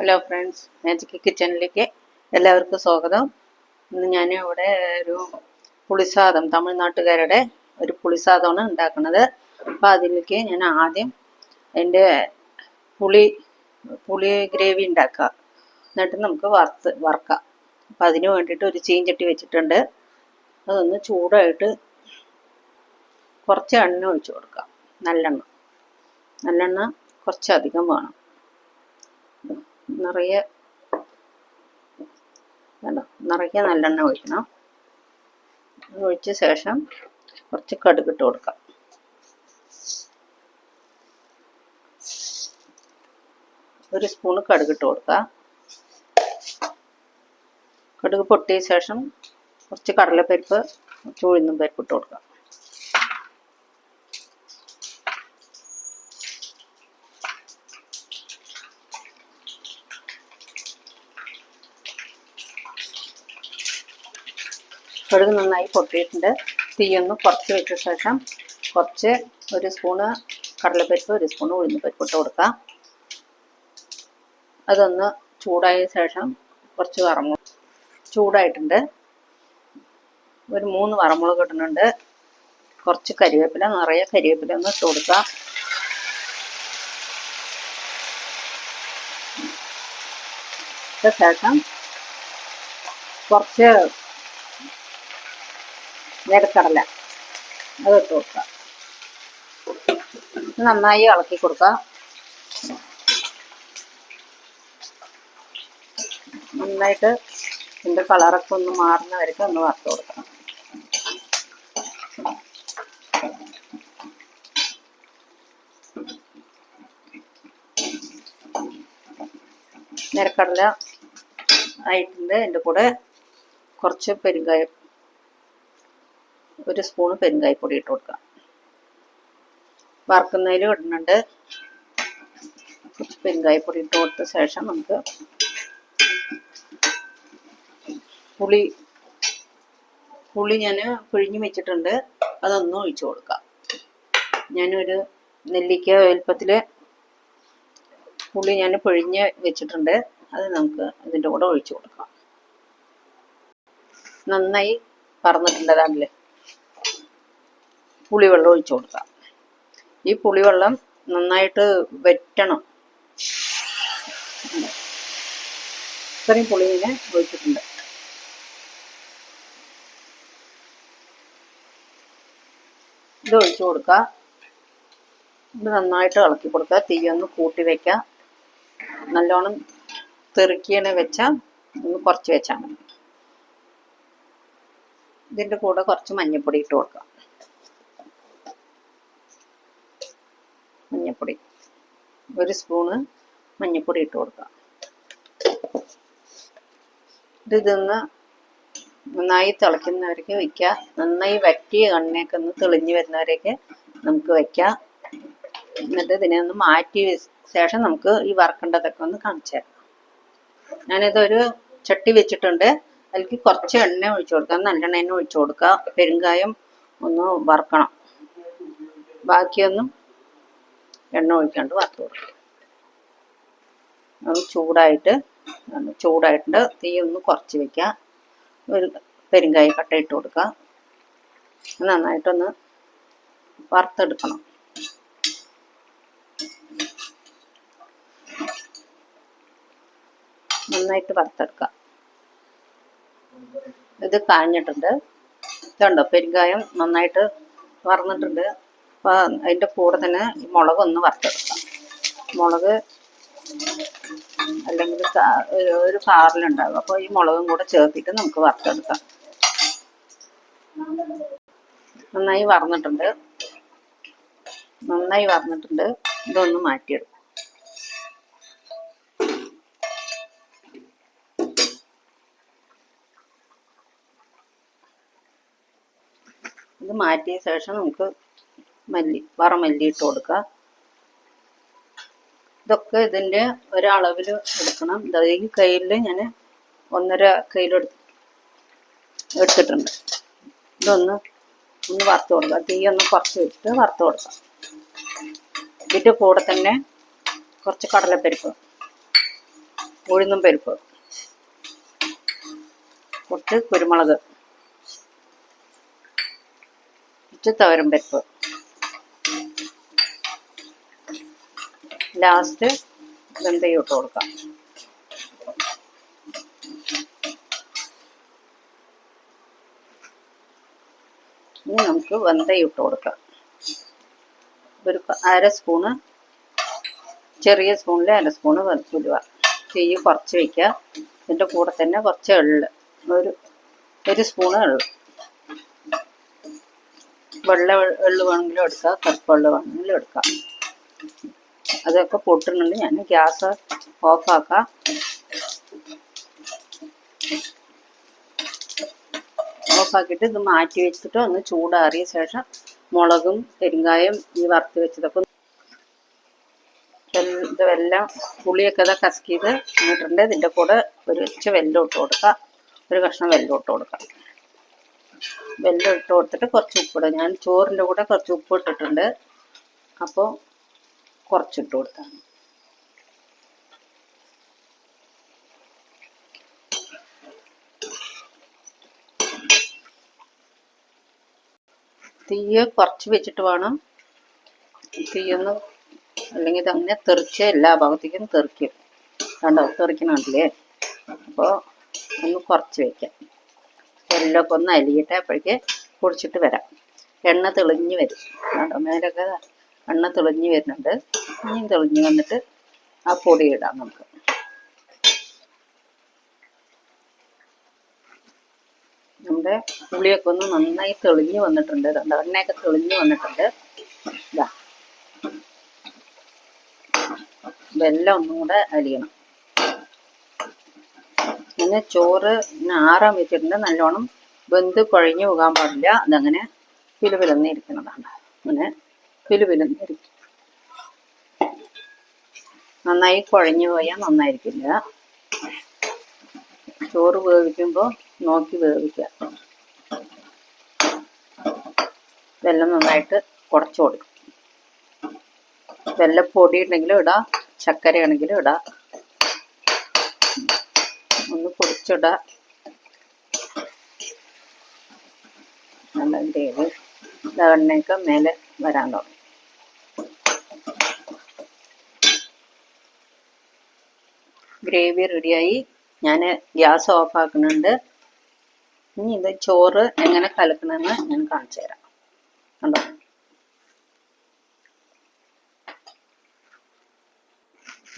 Hello friends magic കിച്ചണിലേക്ക് എല്ലാവർക്കും സ്വാഗതം. ഇന്ന് ഞാൻ ഇവിടെ ഒരു പുളിസാദം തമിഴ്നാട്ടുകാരുടെ ഒരു പുളിസാദമാണ് ഉണ്ടാക്കുന്നത്. അപ്പോൾ അതിലേക്ക് ഞാൻ ആദ്യം എന്റെ പുളി പുളി ഗ്രേവി ഉണ്ടാക്കുക. എന്നിട്ട് നമുക്ക് വറുത്ത് വറക്കാം. അപ്പം അതിന് വേണ്ടിയിട്ട് ഒരു ചീഞ്ചട്ടി വെച്ചിട്ടുണ്ട്. അതൊന്ന് ചൂടായിട്ട് കുറച്ച് എണ്ണ ഒഴിച്ച് കൊടുക്കാം. നല്ലെണ്ണ. നല്ലെണ്ണ കുറച്ചധികം വേണം. നിറയെ നിറയെ നല്ലെണ്ണ ഒഴിക്കണം. ഒഴിച്ച ശേഷം കുറച്ച് കടുകിട്ട് കൊടുക്കാം. ഒരു സ്പൂണ് കടുകിട്ട് കൊടുക്കുക. കടുക് പൊട്ടിയ ശേഷം കുറച്ച് കടലപ്പരിപ്പ് കുറച്ച് ഉഴുന്നും പരിപ്പ് ഇട്ട് കൊടുക്കാം കടുക് നന്നായി പൊട്ടിയിട്ടുണ്ട്. തീയൊന്ന് കുറച്ച് വെച്ച ശേഷം കുറച്ച് ഒരു സ്പൂണ് കടലപ്പരിപ്പ് ഒരു സ്പൂണ് ഉഴുന്നുപരിപ്പ് ഇട്ട് കൊടുക്കാം അതൊന്ന് ചൂടായ ശേഷം കുറച്ച് വറമുളക് ചൂടായിട്ടുണ്ട്. ഒരു മൂന്ന് വറമുളക് ഇടുന്നുണ്ട്. കുറച്ച് കരിവേപ്പില നിറയെ കരിവേപ്പില ഒന്ന് ഇട്ട് കൊടുക്കാം ശേഷം കുറച്ച് നിരക്കടല അത് ഇട്ട് കൊടുക്കുക നന്നായി ഇളക്കി കൊടുക്കുക നന്നായിട്ട് ഇതിന്റെ കളറൊക്കെ ഒന്ന് മാറുന്ന വരയ്ക്ക് ഒന്ന് വറുത്ത് കൊടുക്കണം. നിരക്കടല ആയിട്ടുണ്ട്. എന്റെ കൂടെ കുറച്ച് പെരുങ്കായം ഒരു സ്പൂണ് പെരുങ്കായ്പൊടി ഇട്ട് കൊടുക്കാം വറുക്കുന്നതിൽ ഇടുന്നുണ്ട്. കുറച്ച് പെരുങ്കായപ്പൊടി ഇട്ട് കൊടുത്ത ശേഷം നമുക്ക് പുളി പുളി ഞാൻ പിഴിഞ്ഞ് വെച്ചിട്ടുണ്ട്. അതൊന്നും ഒഴിച്ചു കൊടുക്കാം ഞാനൊരു നെല്ലിക്ക വലുപ്പത്തിൽ പുളി ഞാൻ പിഴിഞ്ഞ് വെച്ചിട്ടുണ്ട്. അത് നമുക്ക് ഇതിന്റെ കൂടെ ഒഴിച്ചു കൊടുക്കാം. നന്നായി പറന്നിട്ടുണ്ട് അതാണല്ലേ പുളിവെള്ളം ഒഴിച്ചു കൊടുക്കാം ഈ പുളിവെള്ളം നന്നായിട്ട് വെറ്റണം. ഇത്രയും പുളി ഇങ്ങനെ ഒഴിച്ചിട്ടുണ്ട്. ഇത് ഒഴിച്ചു കൊടുക്കുക. ഇത് നന്നായിട്ട് ഇളക്കി കൊടുക്കുക. തീ ഒന്ന് കൂട്ടി വെക്കുക. നല്ലോണം തെറുക്കിയാണ് വെച്ചാൽ ഒന്ന് കുറച്ച് വെച്ചാൽ മതി. ഇതിന്റെ കൂടെ കുറച്ച് മഞ്ഞൾപ്പൊടി ഇട്ട് കൊടുക്കുക. മഞ്ഞൾപ്പൊടി ഒരു സ്പൂണ് മഞ്ഞൾപ്പൊടി ഇട്ട് കൊടുക്കുക ഇത് ഇതൊന്ന് നന്നായി തിളയ്ക്കുന്നവരേക്ക് വയ്ക്കുക നന്നായി വറ്റിയ കണ്ണിനൊക്കെ ഒന്ന് തെളിഞ്ഞു വരുന്നവരേക്ക് നമുക്ക് വയ്ക്കാം എന്നിട്ട് ഇതിനെ ഒന്ന് മാറ്റി ശേഷം നമുക്ക് ഈ വറക്കേണ്ടതൊക്കെ ഒന്ന് കാണിച്ചു തരാം. ഞാനിതൊരു ചട്ടി വെച്ചിട്ടുണ്ട്. അതിലേക്ക് കുറച്ച് എണ്ണ ഒഴിച്ചു കൊടുക്കാം. നല്ലെണ്ണ എണ്ണ ഒഴിച്ചു കൊടുക്കുക പെരുങ്കായം ഒന്ന് വറക്കണം. ബാക്കിയൊന്നും എണ്ണ ഒഴിക്കാണ്ട് വറുത്ത് കൊടുക്കുക അത് ചൂടായിട്ട് ചൂടായിട്ടുണ്ട്. തീ ഒന്ന് കുറച്ച് വെക്കുക. ഒരു പെരുങ്കായ കട്ട ഇട്ട് കൊടുക്കുക. നന്നായിട്ടൊന്ന് വറുത്തെടുക്കണം. നന്നായിട്ട് വറുത്തെടുക്കുക. ഇത് കാഞ്ഞിട്ടുണ്ട്. ഇതുണ്ടോ? പെരുങ്കായം നന്നായിട്ട് വറന്നിട്ടുണ്ട്. അപ്പോൾ അതിന്റെ കൂടെ തന്നെ മുളക് ഒന്ന് വറുത്തെടുക്കാം. മുളക് അല്ലെങ്കിൽ ഒരു കാറിലുണ്ടാകും അപ്പോൾ ഈ മുളകും കൂടെ ചേർത്തിട്ട് നമുക്ക് വറുത്തെടുക്കാം. നന്നായി വറന്നിട്ടുണ്ട്. നന്നായി വറന്നിട്ടുണ്ട്. ഇതൊന്ന് മാറ്റിയെടുക്കും. ഇത് മാറ്റിയ ശേഷം നമുക്ക് മല്ലി വറമല്ലി ഇട്ട് കൊടുക്കുക. ഇതൊക്കെ ഇതിന്റെ ഒരളവിൽ എടുക്കണം. ഈ കയ്യിൽ ഞാൻ ഒന്നര കയ്യിലെടുത്ത് എടുത്തിട്ടുണ്ട്. ഇതൊന്ന് ഒന്ന് വറുത്ത് കൊടുക്കുക. തീ ഒന്ന് കുറച്ച് ഇട്ട് വറുത്ത് കൊടുക്കാം ഇതിന്റെ കൂടെ തന്നെ കുറച്ച് കടലപ്പരിപ്പ് ഉഴുന്നും പരിപ്പ് കുറച്ച് കുരുമുളക് കുറച്ച് തവരം പരിപ്പ്. ലാസ്റ്റ് വെന്തയം ഇട്ട് കൊടുക്കാം. ഇനി നമുക്ക് വെന്തയം ഇട്ട് കൊടുക്കാം. ഒരു അര സ്പൂണ് ചെറിയ സ്പൂണിൽ അര സ്പൂണ് ഉലുവ തീ കുറച്ച് വയ്ക്കുക ഇതിന്റെ കൂടെ തന്നെ കുറച്ച് എള്ള്. ഒരു ഒരു സ്പൂണ് എള്ള്. വെള്ള എള്ള് വേണമെങ്കിലും എടുക്കാം. കറുപ്പുള്ള വേണമെങ്കിലും എടുക്കാം. അതൊക്കെ പൊട്ടുന്നുണ്ട്. ഞാൻ ഗ്യാസ് ഓഫാക്കാം. ഓഫാക്കിയിട്ട് ഇത് മാറ്റി വെച്ചിട്ട് ഒന്ന് ചൂടാറിയ ശേഷം മുളകും പെരുങ്കായം ഈ വറുത്ത് വെച്ചതൊക്കെ ഇതെല്ലാം പുളിയൊക്കെ ഇതാ കസക്കി ചെയ്ത് ഇട്ടിട്ടുണ്ട് ഇതിന്റെ കൂടെ ഒരു ഇച്ച വെല്ലം ഇട്ട് കൊടുക്കുക ഒരു കഷ്ണം വെല്ലം ഇട്ട് കൊടുക്കാം. വെല്ലം ഇട്ട് കൊടുത്തിട്ട് കുറച്ച് ഉപ്പിടുക ഞാൻ ചോറിന്റെ കൂടെ കുറച്ച് ഉപ്പ് ഇട്ടിട്ടുണ്ട്. അപ്പോൾ കുറച്ചിട്ട് കൊടുത്താണ്. തീയ കുറച്ച് വെച്ചിട്ട് വേണം. തീയൊന്ന് അല്ലെങ്കിൽ ഇതങ്ങനെ തെറിച്ച് എല്ലാ ഭാഗത്തേക്കും തെറിക്കും. കണ്ടോ? തെറിക്കണല്ലേ അപ്പോൾ ഒന്ന് കുറച്ച് വെക്കാം. എല്ലൊക്കെ ഒന്ന് അലിയട്ടെ അപ്പോഴേക്ക് കുടിച്ചിട്ട് വരാം. എണ്ണ തെളിഞ്ഞ് വരും. കണ്ടോ? മേലൊക്കെ എണ്ണ തെളിഞ്ഞ് വരുന്നുണ്ട്. ഇനിയും തെളിഞ്ഞ് വന്നിട്ട് ആ പൊടി ഇടാം നമുക്ക്. നമ്മുടെ പുളിയൊക്കെ ഒന്ന് നന്നായി തെളിഞ്ഞ് വന്നിട്ടുണ്ട്. കണ്ടോ? എണ്ണയൊക്കെ തെളിഞ്ഞ് വന്നിട്ടുണ്ട്. ഇതാ വെല്ലം ഒന്നും കൂടെ അരിയണം. പിന്നെ ചോറ് ആറാൻ വെച്ചിട്ടുണ്ട്. നല്ലോണം വെന്ത് കുഴഞ്ഞു പോകാൻ പാടില്ല. അതങ്ങനെ പിലുപിലന്നിരിക്കുന്നതാണ് അങ്ങനെ പിലുപിലന്ന് ഇരിക്കും നന്നായി കുഴഞ്ഞു പോയാൽ നന്നായിരിക്കില്ല. ചോറ് വേവിക്കുമ്പോൾ നോക്കി വേവിക്കുക. വെള്ളം നന്നായിട്ട് കുറച്ച് കൊടുക്കും. വെല്ലപ്പൊടി ഉണ്ടെങ്കിലും ഇടാം ചക്കര ആണെങ്കിലും ഇടാം. ഒന്ന് പൊടിച്ചിടാം. നല്ല ഗ്രേവി എണ്ണയൊക്കെ മേലെ വരാൻ തുടങ്ങി. ഗ്രേവി റെഡിയായി ഞാൻ ഗ്യാസ് ഓഫ് ആക്കുന്നുണ്ട്. ഇനി ഇത് ചോറ് എങ്ങനെ കലക്കണമെന്ന് ഞാൻ കാണിച്ചു തരാം. കണ്ടോ?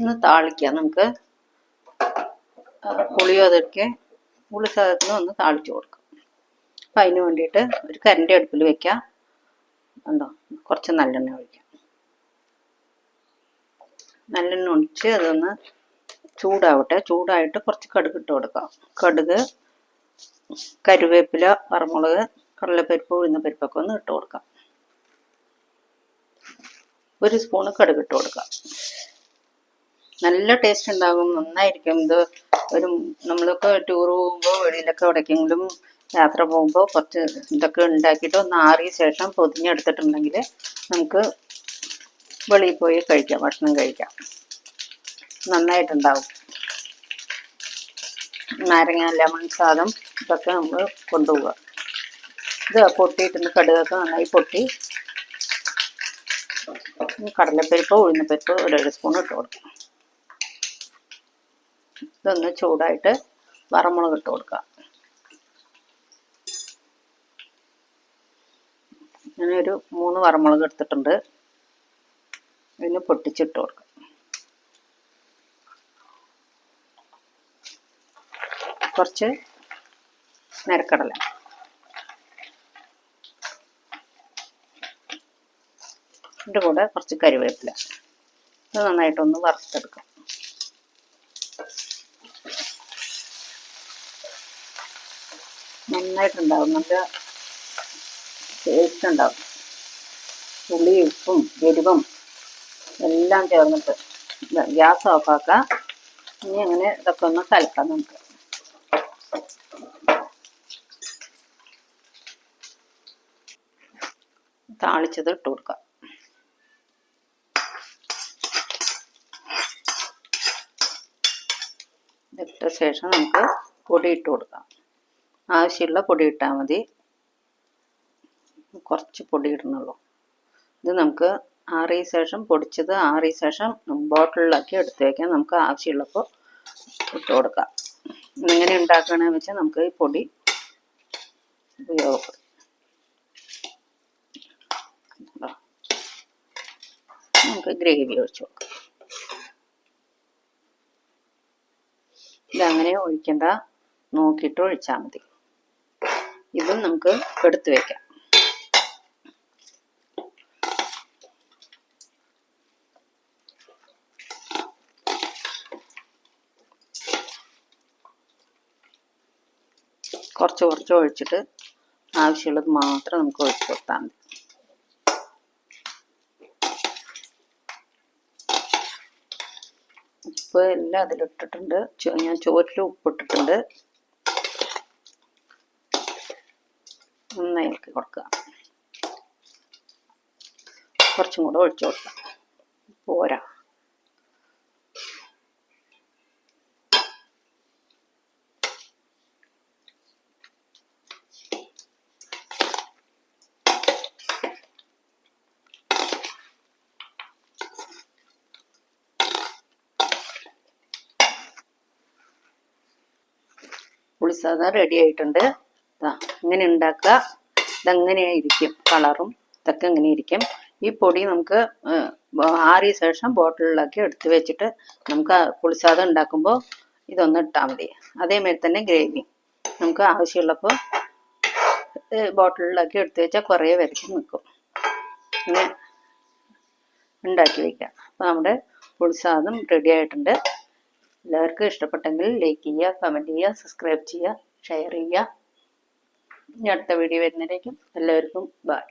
ഒന്ന് താളിക്കാം നമുക്ക്. പുളിയോ അതൊക്കെ പുളി സാധനത്തിന് ഒന്ന് താളിച്ചു കൊടുക്കാം. അപ്പം അതിന് വേണ്ടിയിട്ട് ഒരു കരണ്ടി അടുപ്പിൽ വെക്കാം. കണ്ടോ? കുറച്ച് നല്ലെണ്ണ ഒഴിക്കാം. നല്ലെണ്ണ ഒഴിച്ച് അതൊന്ന് ചൂടാവട്ടെ. ചൂടായിട്ട് കുറച്ച് കടുക് ഇട്ട് കൊടുക്കാം. കടുക് കരുവേപ്പില വറമുളക് കടലപ്പരിപ്പ് ഉഴുന്നപ്പരിപ്പൊക്കെ ഒന്ന് ഇട്ട് കൊടുക്കാം. ഒരു സ്പൂണ് കടുക് ഇട്ട് കൊടുക്കാം. നല്ല ടേസ്റ്റ് ഉണ്ടാകും. നന്നായിരിക്കും. ഇത് ഒരു നമ്മളൊക്കെ ടൂർ പോകുമ്പോൾ വെളിയിലൊക്കെ എവിടേക്കെങ്കിലും യാത്ര പോകുമ്പോൾ കുറച്ച് ഇതൊക്കെ ഉണ്ടാക്കിയിട്ട് ഒന്ന് ആറിയ ശേഷം പൊതിഞ്ഞെടുത്തിട്ടുണ്ടെങ്കിൽ നമുക്ക് വെളിയിൽ പോയി കഴിക്കാം ഭക്ഷണം കഴിക്കാം. നന്നായിട്ടുണ്ടാവും. നാരങ്ങ ലെമൺ സാദം ഇതൊക്കെ നമ്മൾ കൊണ്ടുപോവുക. ഇത് പൊട്ടിയിട്ടുണ്ട് കടുകൊക്കെ നന്നായി പൊട്ടി. കടലപ്പരിപ്പ് ഉഴുന്നപ്പരിപ്പ് ഒരു സ്പൂൺ ഇട്ട് കൊടുക്കുക ഇതൊന്ന് ചൂടായിട്ട് വറമുളക് ഇട്ട് കൊടുക്കുക ഒരു മൂന്ന് വറമുളക് എടുത്തിട്ടുണ്ട്. ഇതിന് പൊട്ടിച്ചിട്ട് കൊടുക്കുക കുറച്ച് നിരക്കടല. ഇതിന്റെ കൂടെ കുറച്ച് കരിവേപ്പില. ഇത് നന്നായിട്ടൊന്ന് വറുത്തെടുക്കാം. നന്നായിട്ടുണ്ടാവും. നല്ല ടേസ്റ്റ് ഉണ്ടാവും. പുളി ഉപ്പും എരിവും എല്ലാം ചേർന്നിട്ട് ഗ്യാസ് ഓഫാക്കാം. ഇനി അങ്ങനെ ഇതൊക്കെ ഒന്ന് കലക്കാം നമുക്ക്. താളിച്ചത് ഇട്ട് കൊടുക്കുക ഇട്ട ശേഷം നമുക്ക് പൊടി ഇട്ട് കൊടുക്കാം. ആവശ്യമുള്ള പൊടി ഇട്ടാൽ മതി. കുറച്ച് പൊടി ഇടണുള്ളൂ. ഇത് നമുക്ക് ആറിയ ശേഷം പൊടിച്ചത് ആറിയ ശേഷം ബോട്ടിലാക്കി എടുത്ത് വയ്ക്കാം നമുക്ക് ആവശ്യമുള്ളപ്പോൾ ഇട്ട് കൊടുക്കാം. ഇങ്ങനെ ഉണ്ടാക്കണമെന്ന് വെച്ചാൽ നമുക്ക് ഈ പൊടി ഉപയോഗപ്പെടും കണ്ടോ? നമുക്ക് ഗ്രേവി ഒഴിച്ചു കൊടുക്കാം ഇതങ്ങനെ ഒഴിക്കണ്ട. നോക്കിയിട്ട് ഒഴിച്ചാൽ മതി. ഇതും നമുക്ക് എടുത്ത് വെക്കാം. കുറച്ച് കുറച്ച് ഒഴിച്ചിട്ട് ആവശ്യമുള്ളത് മാത്രം നമുക്ക് ഒഴിച്ചു കൊടുത്താൽ മതി ഉപ്പ് എല്ലാം അതിലിട്ടിട്ടുണ്ട്. ഞാൻ ചോറ്റിൽ ഉപ്പിട്ടിട്ടുണ്ട്. നന്നായി ഇളക്കി കൊടുക്കുക. കുറച്ചും കൂടെ ഒഴിച്ചു കൊടുക്കാം പോരാ. പുളിസാദ റെഡി ആയിട്ടുണ്ട്. ഇങ്ങനെ ഉണ്ടാക്കുക. ഇതങ്ങനെ കളറും ഇതൊക്കെ ഇങ്ങനെ ഇരിക്കും ഈ പൊടി നമുക്ക് ആറിയ ശേഷം ബോട്ടിലിലാക്കി എടുത്ത് വെച്ചിട്ട് നമുക്ക് പുളിസാദ ഉണ്ടാക്കുമ്പോൾ ഇതൊന്ന് ഇട്ടാൽ മതി. അതേമാതിരി തന്നെ ഗ്രേവി നമുക്ക് ആവശ്യമുള്ളപ്പോൾ ബോട്ടിലിലാക്കി എടുത്ത് വെച്ചാൽ കുറേ വരയ്ക്കും നിൽക്കും. ഇങ്ങനെ ഉണ്ടാക്കി വയ്ക്കാം അപ്പോൾ നമ്മുടെ പുളിസാദം റെഡി ആയിട്ടുണ്ട്. എല്ലാവർക്കും ഇഷ്ടപ്പെട്ടെങ്കിൽ ലൈക്ക് ചെയ്യുക കമന്റ് ചെയ്യുക സബ്സ്ക്രൈബ് ചെയ്യുക ഷെയർ ചെയ്യുക. ഇനി അടുത്ത വീഡിയോ വരുന്നതിലേക്കും എല്ലാവർക്കും ബൈ